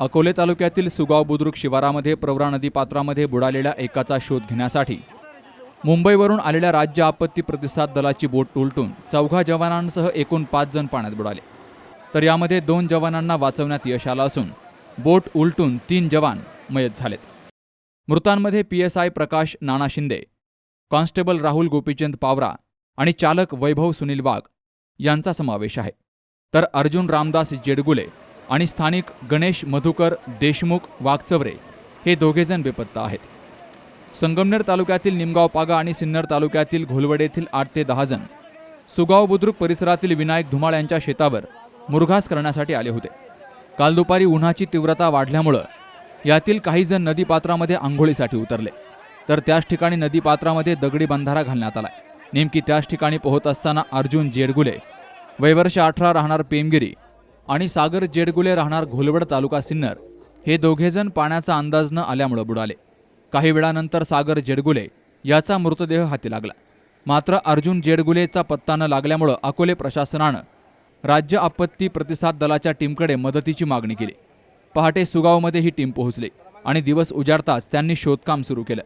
अकोले तालुक्यातील सुगाव बुद्रुक शिवारामध्ये प्रवरा नदीपात्रामध्ये बुडालेल्या एकाचा शोध घेण्यासाठी मुंबईवरून आलेल्या राज्य आपत्ती प्रतिसाद दलाची बोट उलटून चौघा जवानांसह एकूण पाच जण पाण्यात बुडाले. तर यामध्ये दोन जवानांना वाचवण्यात यश आलं असून बोट उलटून तीन जवान मयत झालेत. मृतांमध्ये P S I Prakash Nana Shinde constable Rahul Gopichand Pawara आणि चालक वैभव सुनील वाघ यांचा समावेश आहे. तर अर्जुन रामदास जेडगुले आणि स्थानिक गणेश मधुकर देशमुख वाघचवरे हे दोघेजण बेपत्ता आहेत. संगमनेर तालुक्यातील निमगाव पागा आणि सिन्नर तालुक्यातील घोलवडे येथील आठ ते दहा जण सुगाव बुद्रुक परिसरातील विनायक धुमाळ यांच्या शेतावर मुरघास करण्यासाठी आले होते. काल दुपारी उन्हाची तीव्रता वाढल्यामुळं यातील काही जण नदीपात्रामध्ये आंघोळीसाठी उतरले. तर त्याच ठिकाणी नदीपात्रामध्ये दगडी बंधारा घालण्यात आलाय. नेमकी त्याच ठिकाणी पोहत असताना अर्जुन जेडगुले वयवर्ष अठरा राहणार पेमगिरी आणि सागर जेडगुले राहणार घोलवड तालुका सिन्नर. हे दोघेजण पाण्याचा अंदाज न आल्यामुळं बुडाले. काही वेळानंतर सागर जेडगुले याचा मृतदेह हाती लागला. मात्र अर्जुन जेडगुलेचा पत्ता न लागल्यामुळं अकोले प्रशासनानं राज्य आपत्ती प्रतिसाद दलाच्या टीमकडे मदतीची मागणी केली. पहाटे सुगावमध्ये ही टीम पोहोचली आणि दिवस उजाडताच त्यांनी शोधकाम सुरू केलं.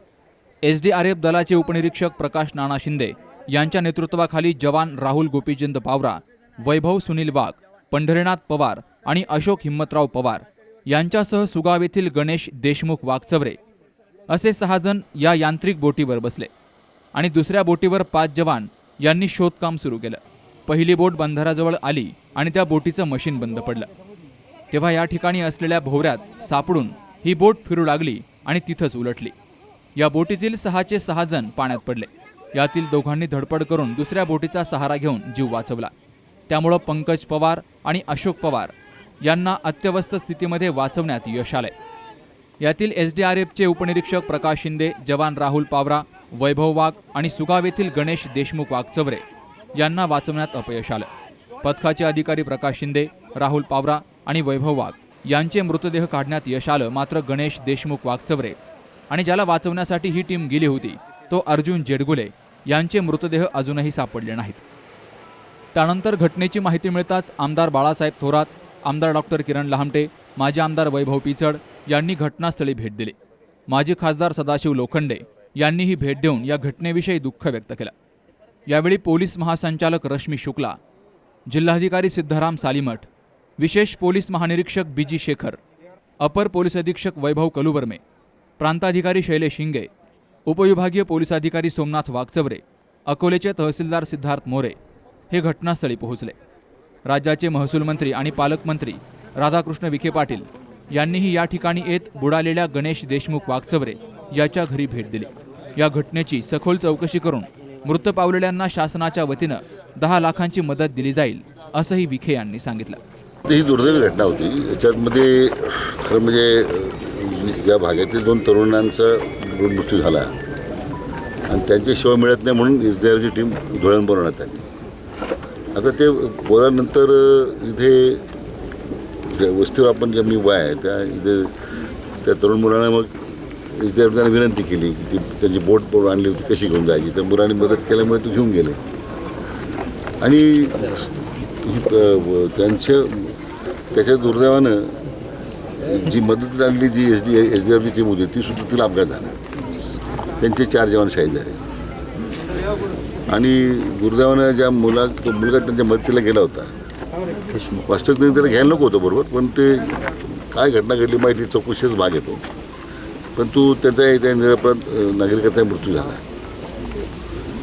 एस डी आर एफ दलाचे उपनिरीक्षक प्रकाश नाना शिंदे यांच्या नेतृत्वाखाली जवान राहुल गोपीचंद पावरा वैभव सुनील वाघ पंढरीनाथ पवार आणि अशोक हिम्मतराव पवार यांच्यासह सुगाव येथील गणेश देशमुख वाघचवरे असे सहाजण या यांत्रिक बोटीवर बसले आणि दुसऱ्या बोटीवर पाच जवान यांनी शोधकाम सुरू केलं. पहिली बोट बंधाराजवळ आली आणि त्या बोटीचं मशीन बंद पडलं. तेव्हा या ठिकाणी असलेल्या भोवऱ्यात सापडून ही बोट फिरू लागली आणि तिथंच उलटली. या बोटीतील सहाचे सहा जण पाण्यात पडले. यातील दोघांनी धडपड करून दुसऱ्या बोटीचा सहारा घेऊन जीव वाचवला. त्यामुळं पंकज पवार आणि अशोक पवार यांना अत्यवस्थ स्थितीमध्ये वाचवण्यात यश आले यातील एस डी आर एफचे उपनिरीक्षक प्रकाश शिंदे जवान राहुल पावरा वैभव वाघ आणि सुगाव येथील गणेश देशमुख वाघचवरे यांना वाचवण्यात अपयश आलं. पथकाचे अधिकारी प्रकाश शिंदे राहुल पावरा आणि वैभव वाघ यांचे मृतदेह काढण्यात यश आलं मात्र गणेश देशमुख वाघचवरे आणि ज्याला वाचवण्यासाठी ही टीम गेली होती तो अर्जुन जेडगुले यांचे मृतदेह अजूनही सापडले नाहीत. त्यानंतर घटनेची माहिती मिळताच आमदार बाळासाहेब थोरात आमदार डॉक्टर किरण लहामटे माजी आमदार वैभव पिचड यांनी घटनास्थळी भेट दिली. माजी खासदार सदाशिव लोखंडे यांनीही भेट देऊन या घटनेविषयी दुःख व्यक्त केलं. यावेळी पोलीस महासंचालक रश्मी शुक्ला जिल्हाधिकारी सिद्धाराम सालीमठ विशेष पोलीस महानिरीक्षक बी जी शेखर अपर पोलीस अधीक्षक वैभव कलुबर्मे प्रांताधिकारी शैलेश शिंगे उपविभागीय पोलीस अधिकारी सोमनाथ वागचवरे अकोलेचे तहसीलदार सिद्धार्थ मोरे हे घटनास्थळी पोहोचले. राज्याचे महसूल मंत्री आणि पालकमंत्री राधाकृष्ण विखे पाटील यांनीही या ठिकाणी येत बुडालेल्या गणेश देशमुख वागचवरे याच्या घरी भेट दिली. या घटनेची सखोल चौकशी करून मृत पावलेल्यांना शासनाच्या वतीनं दहा लाखांची मदत दिली जाईल असंही विखे यांनी सांगितलं. ही दुर्दैवी घटना होती. याच्यामध्ये खरं म्हणजे या भागातील दोन तरुणांचा मृत्यू झाला. आणि त्यांचे शिवाय मिळत नाही म्हणून एस डी आरची टीम धुळण बनवण्यात आली आता ते बोलानंतर इथे ज्या वस्तीवर आपण ज्या मी वाय आहे त्या इथे त्या तरुण मुलांना मग विद्यार्थ्यांना डी आर विनंती केली की ती त्यांची बोट आणली होती कशी घेऊन जायची? त्या मुलांनी मदत केल्यामुळे ते घेऊन गेले. आणि त्यांचं त्यांच्या त्याच्या दुर्दैवानं जी मदत आणली जी एस डी एस डी आरची टीम होती ती सुद्धा तिला अपघात झाला. त्यांचे चार जवान शहीद झाले. आणि गुरुदेवानं ज्या मुला तो मुलगा त्यांच्या मदतीला गेला होता. वास्तविक त्याला घ्यायला नको होतं बरोबर पण ते काय घटना घडली माहिती चौकशीच भाग येतो पण तू त्याचा त्या निरपराध नागरिकाचा मृत्यू झाला.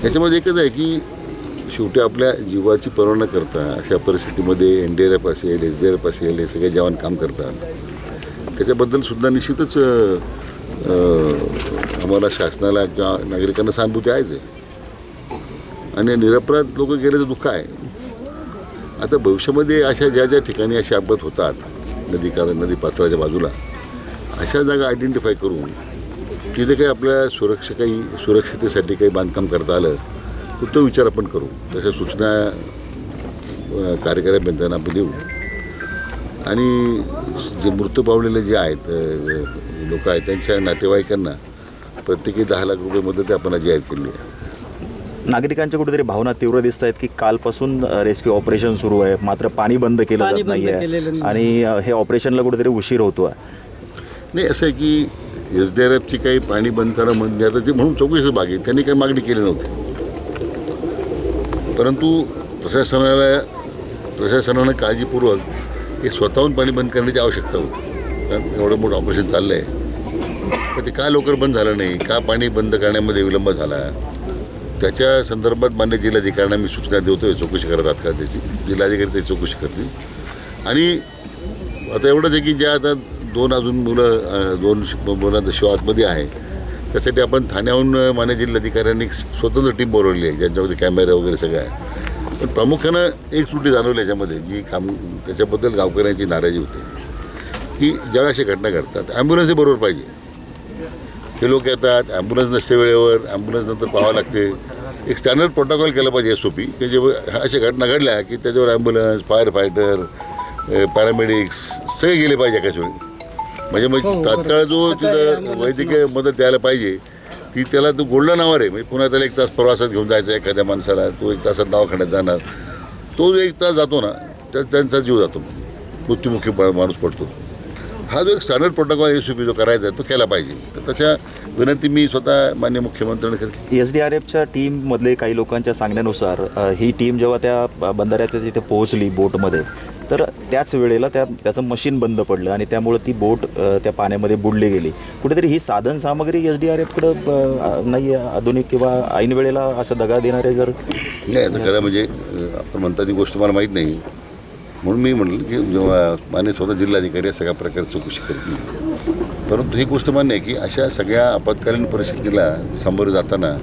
याच्यामध्ये एकच आहे की शेवटी आपल्या जीवाची पर्वा न करता अशा परिस्थितीमध्ये एन डी आर एफ असेल एस डी आर एफ असेल हे सगळे जवान काम करतात. त्याच्याबद्दल सुद्धा निश्चितच आम्हाला शासनाला किंवा नागरिकांना सहानुभूती आहेच आहे. आणि निरपराध लोक तर दुःख आहे. आता भविष्यामध्ये अशा ज्या ज्या ठिकाणी असे अपघात होतात नदी काढ नदी पात्राच्या बाजूला अशा जागा आयडेंटिफाय करून तिथे काही आपल्या सुरक्षा काही सुरक्षितेसाठी काही बांधकाम करता आलं तर तो विचार आपण करू. तशा सूचना कार्यकारी अभियंत्यांना आपण देऊ. आणि जे मृत्यू पावलेले जे आहेत लोक आहेत त्यांच्या नातेवाईकांना प्रत्येकी दहा लाख रुपये मदत आपण जाहीर केली आहे. नागरिकांच्या कुठेतरी भावना तीव्र दिसत आहेत की कालपासून रेस्क्यू ऑपरेशन सुरू आहे. मात्र पाणी बंद केलं जात नाही. आहे. आणि हे ऑपरेशनला कुठेतरी उशीर होतो आहे नाही असं आहे की एस डी आर एफची काही पाणी बंद करा म्हणजे आता ते म्हणून चौकशी भाग आहे. त्यांनी काही मागणी केली नव्हती. परंतु प्रशासनाला प्रशासनानं काळजीपूर्वक हे स्वतःहून पाणी बंद करण्याची आवश्यकता होती. कारण एवढं मोठं ऑपरेशन चाललं आहे पण ते का लवकर बंद झालं नाही? का पाणी बंद करण्यामध्ये विलंब झाला? त्याच्या संदर्भात मान्य जिल्हाधिकाऱ्यांना मी सूचना देतोय चौकशी करत आहात का त्याची? जिल्हाधिकारी त्याची चौकशी करतील. आणि आता एवढंच आहे की ज्या आता दोन अजून मुलं दोन श- मुलांचा शिव आतमध्ये आहे त्यासाठी आपण ठाण्याहून मान्य जिल्हाधिकाऱ्यांनी स्वतंत्र टीम बोलवली आहे ज्यांच्यामध्ये कॅमेरा वगैरे सगळं आहे. पण प्रामुख्यानं एक त्रुटी जाणवली याच्यामध्ये जी काम त्याच्याबद्दल गावकऱ्यांची नाराजी होती की ज्यावेळेस अशा घटना घडतात ॲम्ब्युलन्सही बरोबर पाहिजे. हे लोक येतात ॲम्ब्युलन्स नसते वेळेवर ॲम्ब्युलन्स नंतर पाहावं लागते. एक स्टँडर्ड प्रोटोकॉल केलं पाहिजे एस ओ पी की जे अशा घटना घडल्या की त्याच्यावर ॲम्ब्युलन्स फायर फायटर पॅरामेडिक्स सगळे गेले पाहिजे एकाच वेळी. म्हणजे मग तात्काळ जो तिथं वैद्यकीय मदत द्यायला पाहिजे ती त्याला तो गोल्डन आवर आहे. म्हणजे पुन्हा त्याला एक तास प्रवासात घेऊन जायचा एखाद्या माणसाला तो एक तासात दवाखान्यात जाणार. तो जो एक तास जातो ना त्या त्यांचा जीव जातो. मृत्युमुखी माणूस पडतो. हा जो एक स्टँडर्ड प्रोटोकॉल एस पी जो करायचा आहे तो केला पाहिजे. तर तशा विनंती मी स्वतः मान्य मुख्यमंत्र्यांना करते. एस डी आर एफच्या टीममधले काही लोकांच्या सांगण्यानुसार ही टीम जेव्हा त्या बंधाऱ्याच्या तिथे पोहोचली बोटमध्ये तर त्याच वेळेला त्या त्याचं मशीन बंद पडलं आणि त्यामुळे ती बोट त्या पाण्यामध्ये बुडली गेली. कुठेतरी ही साधन सामग्री एस डी आर एफकडं नाही आहे आधुनिक किंवा ऐन वेळेला असं दगा देणारे जर नाही खरं म्हणजे आपण म्हणता ती गोष्ट मला माहीत नाही. म्हणून मी म्हटलं की जेव्हा माने स्वतः जिल्हाधिकारी या सगळ्या प्रकारची चौकशी करतील. परंतु ही गोष्ट मान्य आहे की अशा सगळ्या आपत्कालीन परिस्थितीला सामोरं जाताना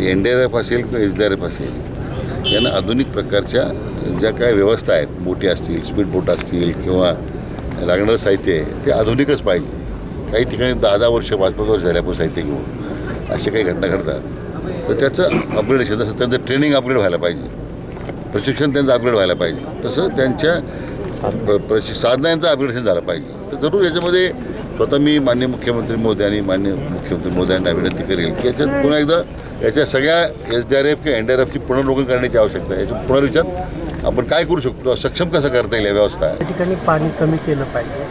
एन डी आर एफ असेल किंवा एस डी आर एफ असेल यांना आधुनिक प्रकारच्या ज्या काय व्यवस्था आहेत बोटी असतील स्पीड बोट असतील किंवा लागणारं साहित्य आहे ते आधुनिकच पाहिजे. काही ठिकाणी दहा दहा वर्ष पाच पाच वर्ष झाले आपण साहित्य घेऊन अशा काही घटना घडतात. तर त्याचं अपग्रेडेशन जसं त्यांचं ट्रेनिंग अपग्रेड व्हायला पाहिजे. प्रशिक्षण त्यांचं अपग्रेड व्हायला पाहिजे. तसं त्यांच्या प- प्रशि साधनांचं अपग्रेडेशन झालं पाहिजे. तर जरूर याच्यामध्ये स्वतः मी मान्य मुख्यमंत्री मोदी आणि मान्य मुख्यमंत्री मोद्यांना विनंती करेल की याच्यात पुन्हा एकदा याच्या सगळ्या एस डी आर एफ किंवा एन डी आर एफची पुनर्लोकन करण्याची आवश्यकता आहे. याचा पुनर्विचार आपण काय करू शकतो? सक्षम कसं करता येईल या व्यवस्था? त्या ठिकाणी पाणी कमी केलं पाहिजे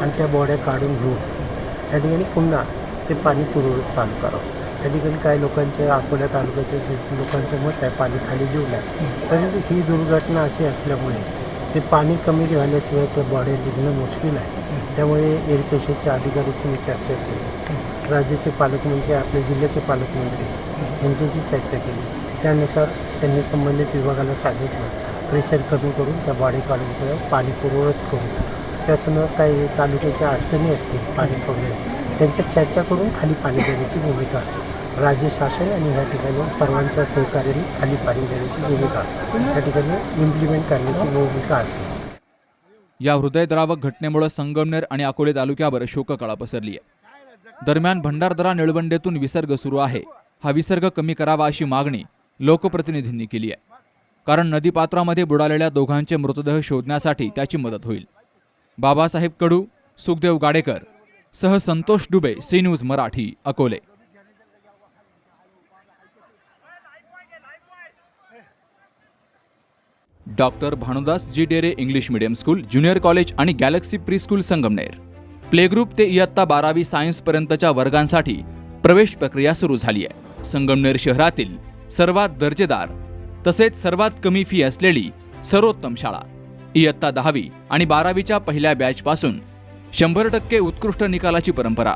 आणि त्या बॉड्या काढून घेऊन त्या ठिकाणी पुन्हा ते पाणी पुरवठा चालू करावं. त्या काही लोकांच्या अकोला तालुक्याच्या लोकांचं मत आहे पाणी खाली देऊ परंतु ही दुर्घटना अशी असल्यामुळे ते पाणी कमी झाल्याशिवाय त्या बॉडी निघणं मुश्किल आहे. त्यामुळे एरिकेशनच्या अधिकाऱ्याशी मी चर्चा केली. राज्याचे पालकमंत्री आपल्या जिल्ह्याचे पालकमंत्री यांच्याशी चर्चा केली. त्यानुसार त्यांनी संबंधित विभागाला सांगितलं प्रेशर कमी करून त्या बॉडी काढून पाणी पुरवत करून त्यासमोर काही तालुक्याच्या अडचणी असतील पाणी सोडण्यात. त्यांच्यात चर्चा करून खाली पाणी देण्याची भूमिका. राज्य शासन आणि ह्या ठिकाणी सर्वांच्या सहकार्याने खाली पाणी देण्याची भूमिका. त्या ठिकाणी इम्प्लिमेंट करण्याची भूमिका असेल. या हृदयद्रावक घटनेमुळे संगमनेर आणि अकोले तालुक्यावर शोककळा पसरली आहे. दरम्यान भंडारदरा निळवंडेतून विसर्ग सुरू आहे. हा विसर्ग कमी करावा अशी मागणी लोकप्रतिनिधींनी केली आहे. कारण नदीपात्रामध्ये बुडालेल्या दोघांचे मृतदेह शोधण्यासाठी त्याची मदत होईल. बाबासाहेब कडू सुखदेव गाडेकर सह Santosh Dube C news Marathi Akole. Doctor Bhanudas G Dere English medium school junior college आणि galaxy pre school Sangamner. Play group ते इयत्ता बारावी सायन्स पर्यंतच्या वर्गांसाठी प्रवेश प्रक्रिया सुरू झाली आहे. संगमनेर शहरातील सर्वात दर्जेदार तसेच सर्वात कमी फी असलेली सर्वोत्तम शाळा. इयत्ता दहावी आणि बारावीच्या पहिल्या बॅचपासून शंभर टक्के उत्कृष्ट निकालाची परंपरा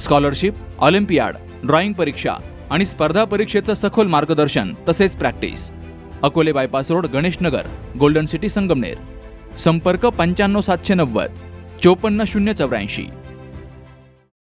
स्कॉलरशिप ऑलिम्पियाड ड्रॉइंग परीक्षा आणि स्पर्धा परीक्षेचं सखोल मार्गदर्शन तसेच practice. Akole bypass road Ganeshnagar golden city Sangamner. संपर्क पंच्याण्णव सातशे नव्वद चोपन्न शून्य चौऱ्याऐंशी.